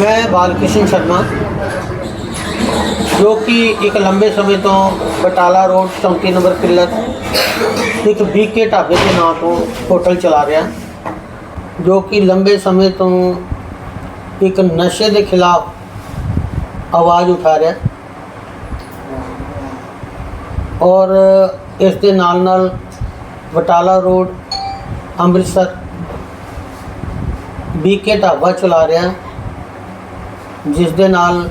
ਮੈਂ ਬਾਲਕ੍ਰਿਸ਼ਨ ਸ਼ਰਮਾ ਜੋ ਕਿ ਇੱਕ ਲੰਬੇ ਸਮੇਂ ਤੋਂ ਬਟਾਲਾ ਰੋਡ 34 ਨੰਬਰ ਪਿੱਲਰ ਇੱਕ ਬੀਕੇ ਢਾਬੇ ਦੇ ਨਾਂ ਤੋਂ ਹੋਟਲ ਚਲਾ ਰਿਹਾ ਜੋ ਕਿ ਲੰਬੇ ਸਮੇਂ ਤੋਂ ਇੱਕ ਨਸ਼ੇ ਦੇ ਖਿਲਾਫ ਆਵਾਜ਼ ਉਠਾ ਰਿਹਾ ਔਰ ਇਸ ਦੇ ਨਾਲ ਨਾਲ ਬਟਾਲਾ ਰੋਡ ਅੰਮ੍ਰਿਤਸਰ ਬੀਕੇ ਢਾਬਾ ਚਲਾ ਰਿਹਾ ਜਿਸ ਦੇ ਨਾਲ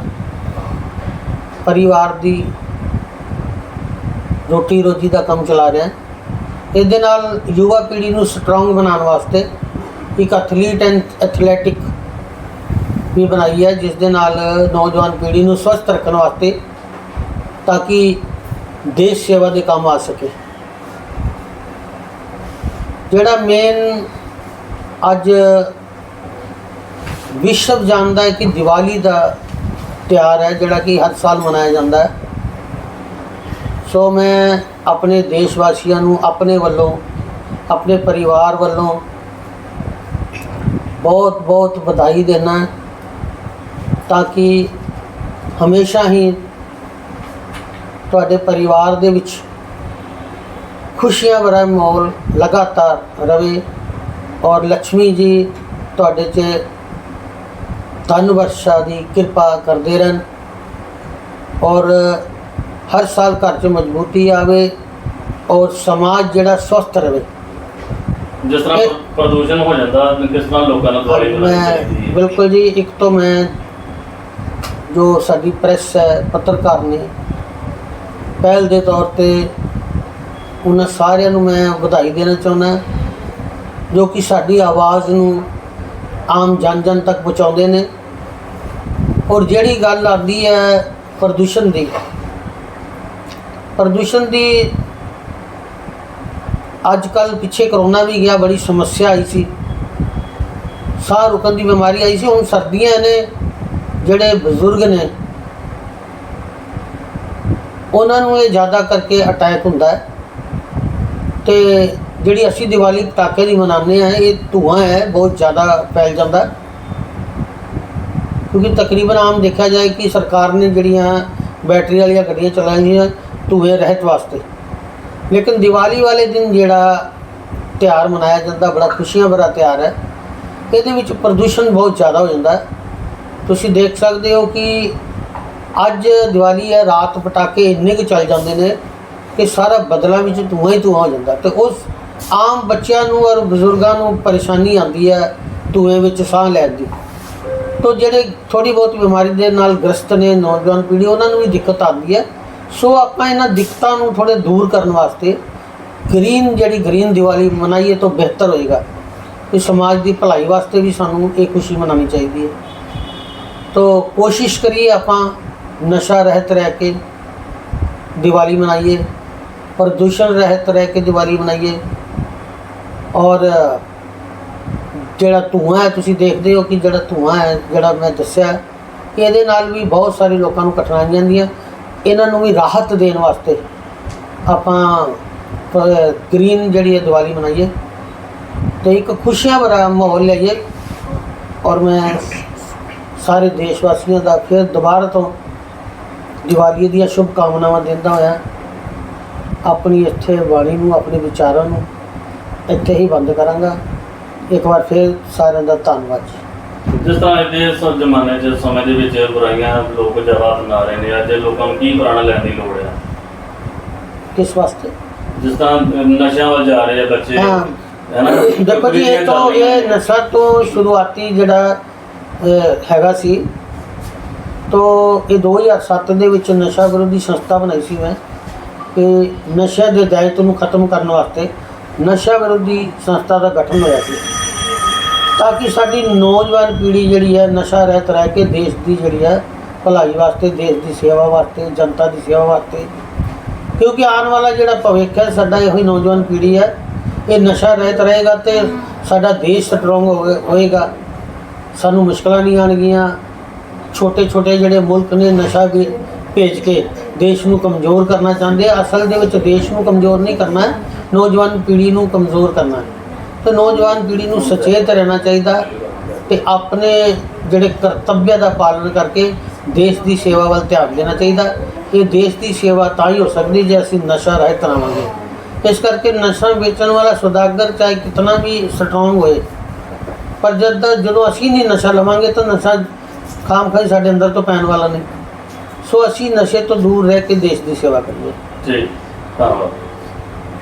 ਪਰਿਵਾਰ ਦੀ ਰੋਟੀ ਰੋਜੀ ਦਾ ਕੰਮ ਚਲਾ ਰਿਹਾ ਇਹਦੇ ਨਾਲ ਯੁਵਾ ਪੀੜ੍ਹੀ ਨੂੰ ਸਟਰੋਂਗ ਬਣਾਉਣ ਵਾਸਤੇ ਇੱਕ ਐਥਲੀਟ ਐਂਡ ਐਥਲੈਟਿਕ ਵੀ ਬਣਾਈ ਹੈ, ਜਿਸ ਦੇ ਨਾਲ ਨੌਜਵਾਨ ਪੀੜ੍ਹੀ ਨੂੰ ਸਵਸਥ ਰੱਖਣ ਵਾਸਤੇ ਤਾਂ ਕਿ ਦੇਸ਼ ਸੇਵਾ ਦੇ ਕੰਮ ਆ ਸਕੇ। ਜਿਹੜਾ ਮੇਨ ਅੱਜ ਵਿਸ਼ਵ ਜਾਣਦਾ ਹੈ ਕਿ ਦੀਵਾਲੀ ਦਾ ਤਿਉਹਾਰ ਹੈ, ਜਿਹੜਾ ਕਿ ਹਰ ਸਾਲ ਮਨਾਇਆ ਜਾਂਦਾ ਹੈ। ਸੋ ਮੈਂ ਆਪਣੇ ਦੇਸ਼ ਵਾਸੀਆਂ ਨੂੰ, ਆਪਣੇ ਵੱਲੋਂ, ਆਪਣੇ ਪਰਿਵਾਰ ਵੱਲੋਂ ਬਹੁਤ ਬਹੁਤ ਵਧਾਈ ਦੇਣਾ ਤਾਂ ਕਿ ਹਮੇਸ਼ਾ ਹੀ ਤੁਹਾਡੇ ਪਰਿਵਾਰ ਦੇ ਵਿੱਚ ਖੁਸ਼ੀਆਂ ਭਰਾ ਮਾਹੌਲ ਲਗਾਤਾਰ ਰਵੇ ਔਰ ਲక్ష్ਮੀ ਜੀ ਤੁਹਾਡੇ 'ਚ ਧਨ ਵਰਸ਼ਾ ਦੀ ਕਿਰਪਾ ਕਰਦੇ ਰਹਿਣ ਔਰ ਹਰ ਸਾਲ ਘਰ 'ਚ ਮਜ਼ਬੂਤੀ ਆਵੇ ਔਰ ਸਮਾਜ ਜਿਹੜਾ ਸਵਸਥ ਰਵੇ। ਜਿਸ ਤਰ੍ਹਾਂ ਇਹ- ਪ੍ਰਦੂਸ਼ਣ ਹੋ ਜਾਂਦਾ ਕਿਸ ਤਰ੍ਹਾਂ ਲੋਕਾਂ ਨੂੰ ਦੇਣੀ ਮੈਂ ਬਿਲਕੁਲ ਜੀ ਇੱਕ ਤੋਂ ਮੈਂ ਜੋ ਸਾਡੀ ਪ੍ਰੈਸ ਹੈ ਪੱਤਰਕਾਰ ਨੇ ਪਹਿਲ ਦੇ ਤੌਰ ਤੇ ਉਹਨਾਂ ਸਾਰਿਆਂ ਨੂੰ ਮੈਂ ਵਧਾਈ ਦੇਣਾ ਚਾਹੁੰਦਾ ਜੋ ਕਿ ਸਾਡੀ ਆਵਾਜ਼ ਨੂੰ ਆਮ ਜਨ ਜਨ ਤੱਕ ਪਹੁੰਚਾਉਂਦੇ ਨੇ। ਔਰ ਜਿਹੜੀ ਗੱਲ ਆਉਂਦੀ ਹੈ ਪ੍ਰਦੂਸ਼ਣ ਦੀ ਪ੍ਰਦੂਸ਼ਣ ਦੀ ਅੱਜ ਕੱਲ ਪਿੱਛੇ ਕਰੋਨਾ ਵੀ ਗਿਆ, ਬੜੀ ਸਮੱਸਿਆ ਆਈ ਸੀ। ਸਾਹ ਰੁਕਣ ਦੀ ਬਿਮਾਰੀ ਆਈ ਸੀ, ਹੁਣ ਸਰਦੀਆਂ ਨੇ, ਜਿਹੜੇ ਬਜ਼ੁਰਗ ਨੇ, ਉਹਨਾਂ ਨੂੰ ਇਹ ਜ਼ਿਆਦਾ ਕਰਕੇ ਅਟੈਕ ਹੁੰਦਾ ਹੈ। ਤੇ ਜਿਹੜੀ ਅਸੀਂ ਦੀਵਾਲੀ ਪਟਾਕੇ ਦੀ ਮਨਾਉਂਦੇ ਆ ਇਹ ਧੂਆਂ ਹੈ, ਬਹੁਤ ਜ਼ਿਆਦਾ ਫੈਲ ਜਾਂਦਾ ਕਿਉਂਕਿ ਤਕਰੀਬਨ ਆਮ ਦੇਖਿਆ ਜਾਏ ਕਿ ਸਰਕਾਰ ਨੇ ਜਿਹੜੀਆਂ ਬੈਟਰੀ ਵਾਲੀਆਂ ਗੱਡੀਆਂ ਚਲਾਈਆਂ ਧੂਏ ਰਹਿਤ ਵਾਸਤੇ। ਲੇਕਿਨ ਦੀਵਾਲੀ ਵਾਲੇ ਦਿਨ ਜਿਹੜਾ ਤਿਉਹਾਰ ਮਨਾਇਆ ਜਾਂਦਾ, ਬੜਾ ਖੁਸ਼ੀਆਂ ਭਰਾ ਤਿਉਹਾਰ ਹੈ। ਇਹਦੇ ਵਿੱਚ ਪ੍ਰਦੂਸ਼ਣ ਬਹੁਤ ਜ਼ਿਆਦਾ ਹੋ ਜਾਂਦਾ ਹੈ। ਤੁਸੀਂ ਦੇਖ ਸਕਦੇ ਹੋ ਕਿ ਅੱਜ ਦੀਵਾਲੀ ਹੈ, ਰਾਤ ਪਟਾਕੇ ਇੰਨੇ ਕੁ ਚੱਲ ਜਾਂਦੇ ਨੇ ਕਿ ਸਾਰਾ ਬਦਲਾਂ ਵਿੱਚ ਧੂਆਂ ਹੀ ਧੂਆਂ ਹੋ ਜਾਂਦਾ ਤੇ ਉਸ ਆਮ ਬੱਚਿਆਂ ਨੂੰ ਔਰ ਬਜ਼ੁਰਗਾਂ ਨੂੰ ਪਰੇਸ਼ਾਨੀ ਆਉਂਦੀ ਹੈ ਧੂਏ ਵਿੱਚ ਸਾਹ ਲੈਣ ਦੀ। ਤੋ ਜਿਹੜੇ ਥੋੜੀ ਬਹੁਤ ਬਿਮਾਰੀ ਦੇ ਨਾਲ ਗ੍ਰਸਤ ਨੇ ਨੌਜਵਾਨ ਪੀੜ੍ਹੀ, ਉਹਨਾਂ ਨੂੰ ਵੀ ਦਿੱਕਤ ਆਉਂਦੀ ਹੈ। ਸੋ ਆਪਾਂ ਇਹਨਾਂ ਦਿੱਕਤਾਂ ਨੂੰ ਥੋੜੇ ਦੂਰ ਕਰਨ ਵਾਸਤੇ ਗ੍ਰੀਨ ਜਿਹੜੀ ਗ੍ਰੀਨ ਦੀਵਾਲੀ ਮਨਾਈਏ ਤਾਂ ਬਿਹਤਰ ਹੋਏਗਾ। ਇਸ ਸਮਾਜ ਦੀ ਭਲਾਈ ਵਾਸਤੇ ਵੀ ਸਾਨੂੰ ਇਹ ਖੁਸ਼ੀ ਮਨਾਉਣੀ ਚਾਹੀਦੀ ਹੈ। ਤੋ ਕੋਸ਼ਿਸ਼ ਕਰੀਏ ਆਪਾਂ ਨਸ਼ਾ ਰਹਿਤ ਰਹਿ ਕੇ ਦੀਵਾਲੀ ਮਨਾਈਏ, ਪ੍ਰਦੂਸ਼ਣ ਰਹਿਤ ਰਹਿ ਕੇ ਦੀਵਾਲੀ ਮਨਾਈਏ। ਔਰ ਜਿਹੜਾ ਧੂਆਂ ਹੈ, ਤੁਸੀਂ ਦੇਖਦੇ ਹੋ ਕਿ ਜਿਹੜਾ ਧੂਆਂ ਹੈ, ਜਿਹੜਾ ਮੈਂ ਦੱਸਿਆ ਇਹਦੇ ਨਾਲ ਵੀ ਬਹੁਤ ਸਾਰੇ ਲੋਕਾਂ ਨੂੰ ਕਠਿਨਾਈਆਂ ਆਉਂਦੀਆਂ। ਇਹਨਾਂ ਨੂੰ ਵੀ ਰਾਹਤ ਦੇਣ ਵਾਸਤੇ ਆਪਾਂ ਗ੍ਰੀਨ ਜਿਹੜੀ ਹੈ, ਦੀਵਾਲੀ ਮਨਾਈਏ। ਤੇ ਇੱਕ ਖੁਸ਼ੀਆਂ ਭਰਾ ਮਾਹੌਲ ਲਈਏ ਔਰ ਮੈਂ ਸਾਰੇ ਦੇਸ਼ ਵਾਸੀਆਂ ਦਾ ਫਿਰ ਦੁਬਾਰਾ ਤੋਂ ਦੀਵਾਲੀ ਦੀਆਂ ਸ਼ੁਭ ਕਾਮਨਾਵਾਂ ਦਿੰਦਾ ਹੋਇਆ। ਆਪਣੀ ਇੱਥੇ ਬਾਣੀ ਨੂੰ, ਆਪਣੇ ਵਿਚਾਰਾਂ ਨੂੰ ਇੱਥੇ ਹੀ ਬੰਦ ਕਰਾਂਗਾ। ਇੱਕ ਵਾਰ ਫਿਰ ਸਾਰਿਆਂ ਦਾ ਧੰਨਵਾਦ ਜੀ। ਜਿਸ ਤਰ੍ਹਾਂ ਅੱਜ ਦੇ ਸ- ਜ਼ਮਾਨੇ 'ਚ ਸਮੇਂ ਦੇ ਵਿੱਚ ਬੁਰਾਈਆਂ ਲੋਕ ਜ਼ਿਆਦਾ ਅਪਣਾ ਰਹੇ ਨੇ ਅੱਜ ਲੋਕਾਂ ਨੂੰ ਕੀ ਪੁਰਾਣਾ ਲੈਣ ਦੀ ਲੋੜ ਹੈ ਕਿਸ ਵਾਸਤੇ? ਜਿਸ ਤਰ੍ਹਾਂ ਨਸ਼ਿਆਂ ਵੱਲ ਜਾ ਰਹੇ ਆ ਬੱਚੇ ਹਾਂ। ਦੇਖੋ ਜੀ ਇਹ ਤੋਂ ਇਹ ਨਸ਼ਾ ਤੋਂ ਸ਼ੁਰੂਆਤੀ ਜਿਹੜਾ ਅਹ, ਹੈਗਾ ਸੀ। ਤੋਂ ਇਹ 2007 ਦੇ ਵਿੱਚ ਨਸ਼ਾ ਵਿਰੋਧੀ ਸੰਸਥਾ ਬਣਾਈ ਸੀ ਮੈਂ। ਕਿ ਨਸ਼ਾ ਦੇ ਦਾਇਤ ਨੂੰ ਖਤਮ ਕਰਨ ਵਾਸਤੇ ਨਸ਼ਾ ਵਿਰੋਧੀ ਸੰਸਥਾ ਦਾ ਗਠਨ ਹੋਇਆ ਸੀ। ਤਾਂ ਕਿ ਸਾਡੀ ਨੌਜਵਾਨ ਪੀੜ੍ਹੀ ਜਿਹੜੀ ਹੈ ਨਸ਼ਾ ਰਹਿਤ ਰਹਿ ਕੇ ਦੇਸ਼ ਦੀ ਜਿਹੜੀ ਹੈ ਭਲਾਈ ਵਾਸਤੇ ਦੇਸ਼ ਦੀ ਸੇਵਾ ਵਾਸਤੇ ਜਨਤਾ ਦੀ ਸੇਵਾ ਵਾਸਤੇ ਕਿਉਂਕਿ ਆਉਣ ਵਾਲਾ ਜਿਹੜਾ ਭਵਿੱਖ ਹੈ ਸਾਡਾ ਇਹੋ ਹੀ ਨੌਜਵਾਨ ਪੀੜ੍ਹੀ ਹੈ। ਇਹ ਨਸ਼ਾ ਰਹਿਤ ਰਹੇਗਾ ਤੇ ਸਾਡਾ ਦੇਸ਼ ਸਟਰੋਂਗ ਹੋਏਗਾ। ਸਾਨੂੰ ਮੁਸ਼ਕਲਾਂ ਨਹੀਂ ਆਉਣਗੀਆਂ। ਛੋਟੇ ਛੋਟੇ ਜਿਹੜੇ ਮੁਲਕ ਨੇ ਨਸ਼ਾ ਵੀ ਭੇਜ ਕੇ ਦੇਸ਼ ਨੂੰ ਕਮਜ਼ੋਰ ਕਰਨਾ ਚਾਹੁੰਦੇ ਆ ਅਸਲ ਦੇ ਵਿੱਚ ਦੇਸ਼ ਨੂੰ ਕਮਜ਼ੋਰ ਨਹੀਂ ਕਰਨਾ ਨੌਜਵਾਨ ਪੀੜ੍ਹੀ ਨੂੰ ਕਮਜ਼ੋਰ ਕਰਨਾ। ਹੈ ਤੇ ਨੌਜਵਾਨ ਪੀੜ੍ਹੀ ਨੂੰ ਸੁਚੇਤ ਰਹਿਣਾ ਚਾਹੀਦਾ ਤੇ ਆਪਣੇ ਜਿਹੜੇ ਕਰਤੱਵਯ ਦਾ ਪਾਲਣ ਕਰਕੇ ਦੇਸ਼ ਦੀ ਸੇਵਾ ਵੱਲ ਧਿਆਨ ਦੇਣਾ ਚਾਹੀਦਾ। ਇਹ ਦੇਸ਼ ਦੀ ਸੇਵਾ ਤਾਂ ਹੀ ਹੋ ਸਕਦੀ ਜੇ ਅਸੀਂ ਨਸ਼ਾ ਰਹਿਤ ਰਹਾਂਗੇ। ਇਸ ਕਰਕੇ ਨਸ਼ਾ ਵੇਚਣ ਵਾਲਾ ਸੁਦਾਗਰ ਚਾਹੇ ਕਿਤਨਾ ਵੀ ਸਟਰੋਂਗ ਹੋਏ, ਪਰ ਜਦ ਜਦੋਂ ਅਸੀਂ ਨਹੀਂ ਨਸ਼ਾ ਲਵਾਂਗੇ ਤਾਂ ਨਸ਼ਾ ਖਾਮ ਖਾਈ ਸਾਡੇ ਅੰਦਰ ਤੋਂ ਪੈਣ ਵਾਲਾ ਨਹੀਂ। ਸੋ ਅਸੀਂ ਨਸ਼ੇ ਤੋਂ ਦੂਰ ਰਹਿ ਕੇ ਦੇਸ਼ ਦੀ ਸੇਵਾ ਕਰੀਏ। ਜੀ, ਧੰਨਵਾਦ।